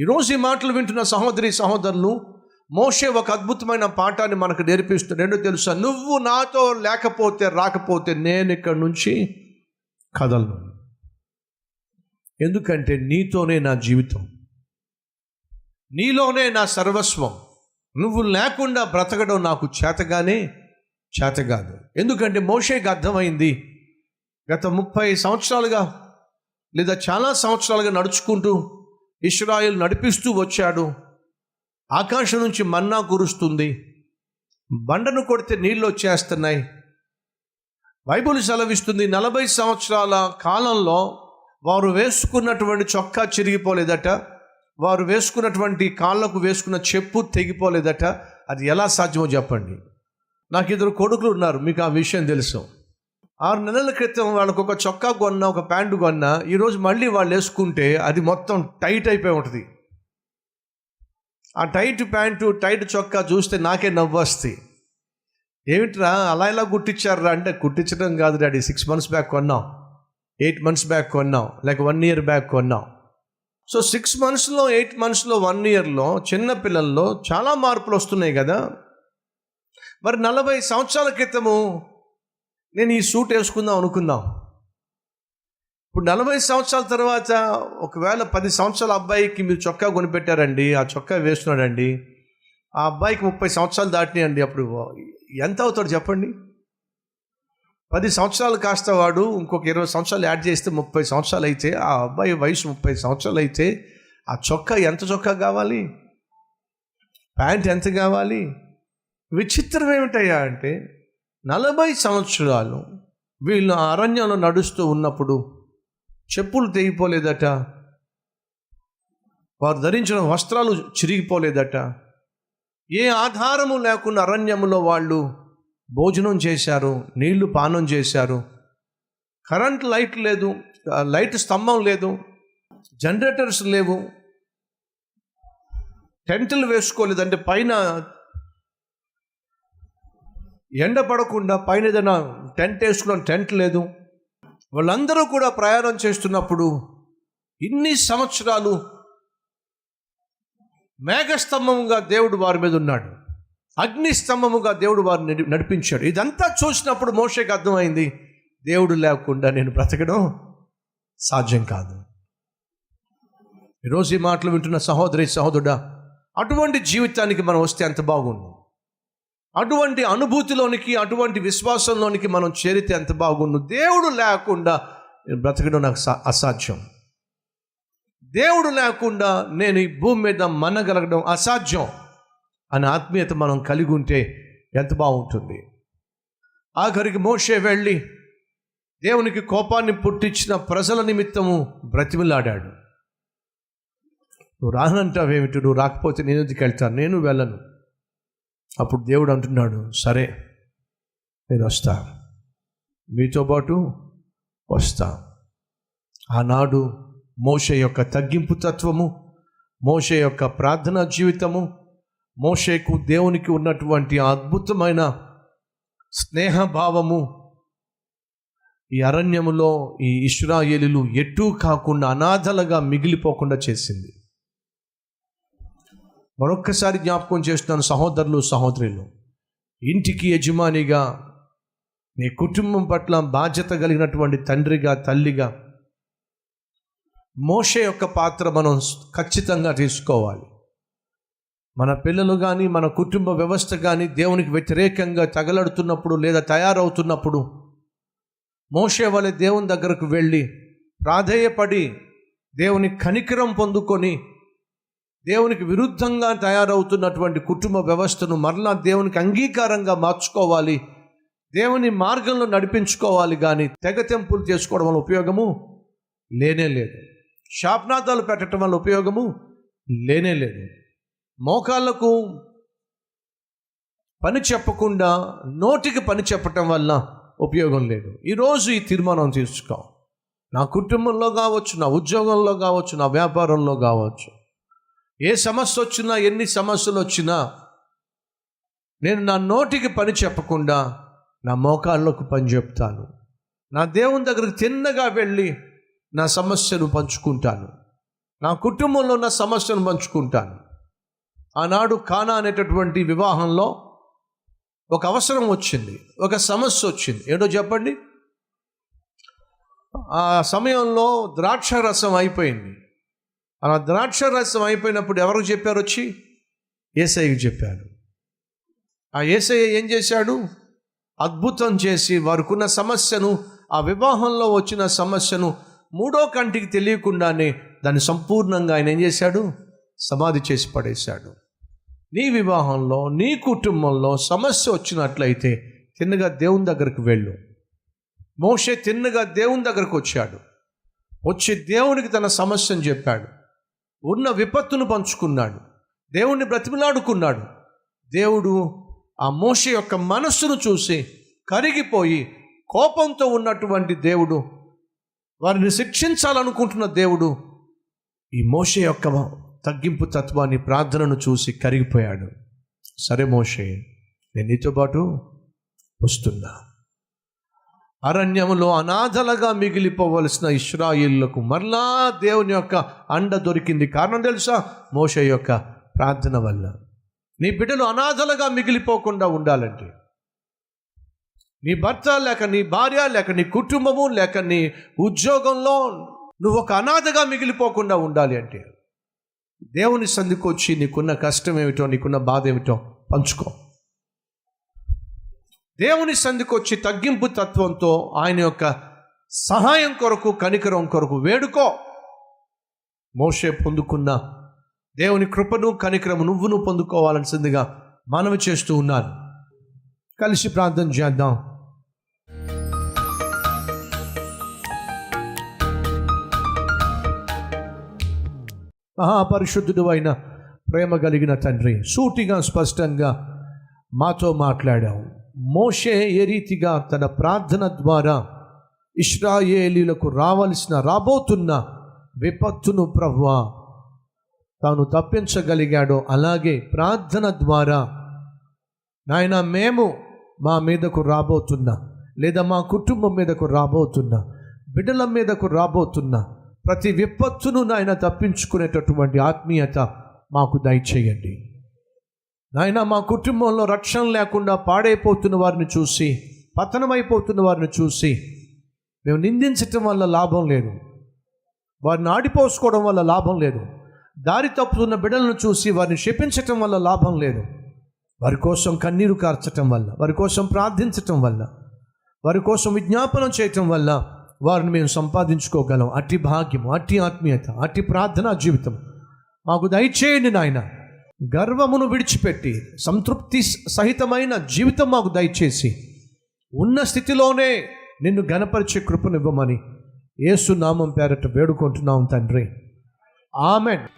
ఈరోజు ఈ మాటలు వింటున్న సహోదరి సహోదరులు మోషే ఒక అద్భుతమైన పాఠాన్ని మనకు నేర్పిస్తుంది తెలుసా? నువ్వు నాతో లేకపోతే రాకపోతే నేను ఇక్కడి నుంచి కదలను. ఎందుకంటే నీతోనే నా జీవితం. నీలోనే నా సర్వస్వం. నువ్వు లేకుండా బ్రతకడం నాకు చేతగానే చేత కాదు ఎందుకంటే మోషేకి అర్థమైంది గత ముప్పై సంవత్సరాలుగా లేదా చాలా సంవత్సరాలుగా నడుచుకుంటూ ఇస్రాయిల్ నడిపిస్తూ వచ్చాడు. ఆకాశం నుంచి మన్నా కురుస్తుంది. బండను కొడితే నీళ్ళు వచ్చేస్తున్నాయి. బైబుల్ సెలవిస్తుంది నలభై సంవత్సరాల కాలంలో వారు వేసుకున్నటువంటి చొక్కా చిరిగిపోలేదట. వారు వేసుకున్నటువంటి కాళ్ళకు వేసుకున్న చెప్పు తెగిపోలేదట. అది ఎలా సాధ్యమో చెప్పండి. నాకు ఇద్దరు కొడుకులు ఉన్నారు మీకు ఆ విషయం తెలుసు. ఆరు నెలల క్రితం వాళ్ళకు ఒక చొక్కా కొన్న ఒక ప్యాంటు కొన్న ఈరోజు మళ్ళీ వాళ్ళు వేసుకుంటే అది మొత్తం టైట్ అయిపోయి ఉంటుంది. ఆ టైట్ ప్యాంటు టైట్ చొక్కా చూస్తే నాకే నవ్వు ఏమిట్రా అలా ఇలా కుట్టించారా అంటే కుట్టించడం కాదు డాడీ సిక్స్ మంత్స్ బ్యాక్ కొన్నాం. ఎయిట్ మంత్స్ బ్యాక్ కొన్నాం లేక వన్ ఇయర్ బ్యాక్ కొన్నాం. సో సిక్స్ మంత్స్లో ఎయిట్ మంత్స్లో వన్ ఇయర్లో చిన్న పిల్లల్లో చాలా మార్పులు వస్తున్నాయి కదా. మరి నలభై సంవత్సరాల క్రితము నేను ఈ సూట్ వేసుకుందాం అనుకుందాం. ఇప్పుడు నలభై సంవత్సరాల తర్వాత ఒకవేళ పది సంవత్సరాల అబ్బాయికి మీరు చొక్కా కొనిపెట్టారండి ఆ చొక్కా వేస్తున్నాడండి ఆ అబ్బాయికి ముప్పై సంవత్సరాలు దాటినాయండి అప్పుడు. ఎంత అవుతాడు చెప్పండి? పది సంవత్సరాలు కాస్త వాడు ఇంకొక ఇరవై సంవత్సరాలు యాడ్ చేస్తే ముప్పై సంవత్సరాలు అయితే ఆ అబ్బాయి వయసు ముప్పై సంవత్సరాలు అయితే ఆ చొక్కా ఎంత చొక్కా కావాలి? ప్యాంట్ ఎంత కావాలి? విచిత్రం ఏమిటయ్యా అంటే నలభై సంవత్సరాలు వీళ్ళు అరణ్యంలో నడుస్తూ ఉన్నప్పుడు చెప్పులు తెగిపోలేదట. వారు ధరించిన వస్త్రాలు చిరిగిపోలేదట. ఏ ఆధారము లేకుండా అరణ్యంలో వాళ్ళు భోజనం చేశారు నీళ్ళు పానం చేశారు. కరెంట్ లైట్ లేదు లైట్ స్తంభం లేదు జనరేటర్స్ లేవు టెంట్లు వేసుకోలేదు అంటే పైన ఎండ పడకుండా పైన ఏదైనా టెంట్ వేసుకున్న టెంట్ లేదు. వాళ్ళందరూ కూడా ప్రయాణం చేస్తున్నప్పుడు ఇన్ని సంవత్సరాలు మేఘస్తంభముగా దేవుడు వారి మీద ఉన్నాడు. అగ్నిస్తంభముగా దేవుడు వారిని నడిపించాడు. ఇదంతా చూసినప్పుడు మోషకి అర్థమైంది దేవుడు లేకుండా నేను బ్రతకడం సాధ్యం కాదు. ఈరోజు ఈ మాటలు వింటున్న సహోదరి సహోదరుడా అటువంటి జీవితానికి మనం వస్తే ఎంత బాగుండు. అటువంటి అనుభూతిలోనికి అటువంటి విశ్వాసంలోనికి మనం చేరితే ఎంత బాగుండు. దేవుడు లేకుండా నేను బ్రతకడం నాకు సా- అసాధ్యం. దేవుడు లేకుండా నేను ఈ భూమి మీద మనగలగడం అసాధ్యం అనే ఆత్మీయత మనం కలిగి ఉంటే ఎంత బాగుంటుంది. ఆఖరికి మోషే వెళ్ళి దేవునికి కోపాన్ని పుట్టించిన ప్రజల నిమిత్తము బ్రతిమిలాడాడు. నువ్వు రానంటావేమిటి? నువ్వు రాకపోతే నేను ఎందుకు వెళ్తాను? నేను వెళ్ళను. అప్పుడు దేవుడు అంటున్నాడు సరే నేను వస్తా. మీతో పాటు వస్తా. ఆనాడు మోష యొక్క తగ్గింపు తత్వము మోష యొక్క ప్రార్థనా జీవితము మోషేకు దేవునికి ఉన్నటువంటి అద్భుతమైన స్నేహభావము ఈ అరణ్యములో ఈ ఇస్రాయేలీలు ఎటూ కాకుండా అనాథలుగా మిగిలిపోకుండా చేసింది. మరొక్కసారి జ్ఞాపకం చేస్తున్నాను సహోదరులు సహోదరులు. ఇంటికి యజమానిగా నీ కుటుంబం పట్ల బాధ్యత కలిగినటువంటి తండ్రిగా తల్లిగా మోషే యొక్క పాత్ర మనం ఖచ్చితంగా తీసుకోవాలి. మన పిల్లలు కానీ మన కుటుంబ వ్యవస్థ కానీ దేవునికి వ్యతిరేకంగా తగలడుతున్నప్పుడు లేదా తయారవుతున్నప్పుడు మోసే వాళ్ళ దేవుని దగ్గరకు వెళ్ళి ప్రాధేయపడి దేవుని కనికరం పొందుకొని దేవునికి విరుద్ధంగా తయారవుతున్నటువంటి కుటుంబ వ్యవస్థను మరలా దేవునికి అంగీకారంగా మార్చుకోవాలి. దేవుని మార్గంలో నడిపించుకోవాలి కానీ తెగతెంపులు చేసుకోవడం వల్ల ఉపయోగము లేనే లేదు. శాపనాథాలు పెట్టడం వల్ల ఉపయోగము లేనే లేదు. మోకాళ్ళకు పని చెప్పకుండా నోటికి పని చెప్పటం వల్ల ఉపయోగం లేదు. ఈరోజు ఈ తీర్మానం తీసుకో. నా కుటుంబంలో కావచ్చు నా ఉద్యోగంలో కావచ్చు నా వ్యాపారంలో కావచ్చు. ఏ సమస్య వచ్చినా ఎన్ని సమస్యలు వచ్చినా నేను నా నోటికి పని చెప్పకుండా నా మోకాళ్ళకు పని చెప్తాను. నా దేవుని దగ్గరికి తిన్నగా వెళ్ళి నా సమస్యను పంచుకుంటాను. నా కుటుంబంలో ఉన్న సమస్యను పంచుకుంటాను. ఆనాడు కానా అనేటటువంటి వివాహంలో ఒక అవసరం వచ్చింది ఒక సమస్య వచ్చింది. ఏంటో చెప్పండి? ఆ సమయంలో ద్రాక్ష రసం అయిపోయింది. అలా ద్రాక్ష రసం అయిపోయినప్పుడు ఎవరికి చెప్పారు వచ్చి? ఏసఐకి చెప్పారు ఆ ఏసఐ ఏం చేశాడు? అద్భుతం చేసి వారికున్న సమస్యను ఆ వివాహంలో వచ్చిన సమస్యను మూడో కంటికి తెలియకుండానే దాన్ని సంపూర్ణంగా ఆయన ఏం చేశాడు? సమాధి చేసి పడేశాడు. నీ వివాహంలో నీ కుటుంబంలో సమస్య వచ్చినట్లయితే తిన్నగా దేవుని దగ్గరకు వెళ్ళు. మోషే తిన్నగా దేవుని దగ్గరకు వచ్చాడు. వచ్చి దేవునికి తన సమస్యను చెప్పాడు. ఉన్న విపత్తును పంచుకున్నాడు. దేవుణ్ణి బ్రతిమలాడుకున్నాడు. దేవుడు ఆ మోష యొక్క మనస్సును చూసి కరిగిపోయి కోపంతో ఉన్నటువంటి దేవుడు వారిని శిక్షించాలనుకుంటున్న దేవుడు ఈ మోష యొక్క తగ్గింపు తత్వాన్ని ప్రార్థనను చూసి కరిగిపోయాడు. సరే మోషే నేను నీతో పాటు వస్తున్నా. అరణ్యములో అనాథలుగా మిగిలిపోవలసిన ఇస్రాయిళ్ళకు మరలా దేవుని యొక్క అండ దొరికింది. కారణం తెలుసా? మోష యొక్క ప్రార్థన వల్ల. నీ బిడ్డలు అనాథలుగా మిగిలిపోకుండా ఉండాలంటే నీ భర్త లేక నీ భార్య లేక నీ కుటుంబము లేక నీ ఉద్యోగంలో నువ్వు ఒక అనాథగా మిగిలిపోకుండా ఉండాలి అంటే దేవుని సందికొచ్చి నీకున్న కష్టం ఏమిటో నీకున్న బాధ ఏమిటో పంచుకో. దేవుని సందుకొచ్చి తగ్గింపు తత్వంతో ఆయన యొక్క సహాయం కొరకు కనికరం కొరకు వేడుకో. మోషే పొందుకున్న దేవుని కృపను కనికరము నువ్వును పొందుకోవాల్సిందిగా మనవి చేస్తూ ఉన్నారు. కలిసి ప్రార్థన చేద్దాం. మహాపరిశుద్ధుడు అయిన ప్రేమ కలిగిన తండ్రి సూటిగా స్పష్టంగా మాతో మాట్లాడావు. మోషే ఏ రీతిగా తన ప్రార్థన ద్వారా ఇష్రాయేలీలకు రావలసిన రాబోతున్న విపత్తును ప్రవ్వా తాను తప్పించగలిగాడో అలాగే ప్రార్థన ద్వారా నాయన మేము మా మీదకు రాబోతున్నా లేదా మా కుటుంబం మీదకు రాబోతున్నా బిడ్డల మీదకు రాబోతున్నా ప్రతి విపత్తును నాయన తప్పించుకునేటటువంటి ఆత్మీయత మాకు దయచేయండి. నాయన మా కుటుంబంలో రక్షణ లేకుండా పాడైపోతున్న వారిని చూసి పతనమైపోతున్న వారిని చూసి మేము నిందించటం వల్ల లాభం లేదు. వారిని ఆడిపోసుకోవడం వల్ల లాభం లేదు. దారి తప్పుతున్న బిడ్డలను చూసి వారిని శపించటం వల్ల లాభం లేదు. వారి కోసం కన్నీరు కార్చటం వల్ల వారి కోసం ప్రార్థించటం వల్ల వారి కోసం విజ్ఞాపనం చేయటం వల్ల వారిని మేము సంపాదించుకోగలం. అట్టి భాగ్యం అట్టి ఆత్మీయత అట్టి ప్రార్థనా జీవితం. మాకు దయచేయండి నాయన. గర్వమును విడిచిపెట్టి సంతృప్తి సహితమైన జీవితం మాకు దయచేసి ఉన్న స్థితిలోనే నిన్ను గనపరిచే కృపనివ్వమని ఏసునామం నామం పేరట వేడుకుంటున్నాం తండ్రి. ఆమెన్.